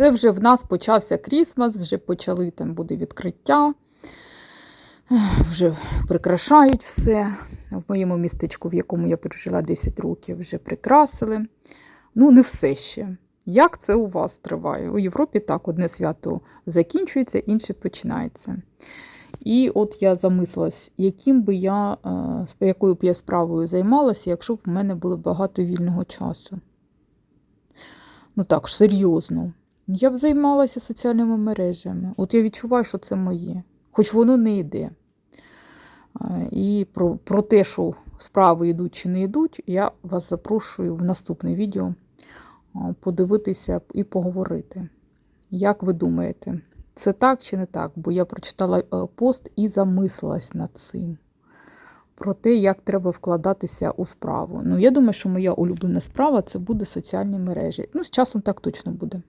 Це вже в нас почався Крісмас, вже почали там буде відкриття, вже прикрашають все. В моєму містечку, в якому я прожила 10 років, вже прикрасили. Ну, не все ще. Як це у вас триває? У Європі так, одне свято закінчується, інше починається. І от я замислилась, яким би я, е, якою б я справою займалася, якщо б в мене було багато вільного часу. Ну так, серйозно. Я б займалася соціальними мережами. От я відчуваю, що це моє, хоч воно не йде. І про, про те, що справи йдуть чи не йдуть, я вас запрошую в наступне відео подивитися і поговорити. Як ви думаєте, це так чи не так? Бо я прочитала е, пост і замислилась над цим. Про те, як треба вкладатися у справу. Ну, я думаю, що моя улюблена справа це буде соціальні мережі. Ну, з часом так точно буде.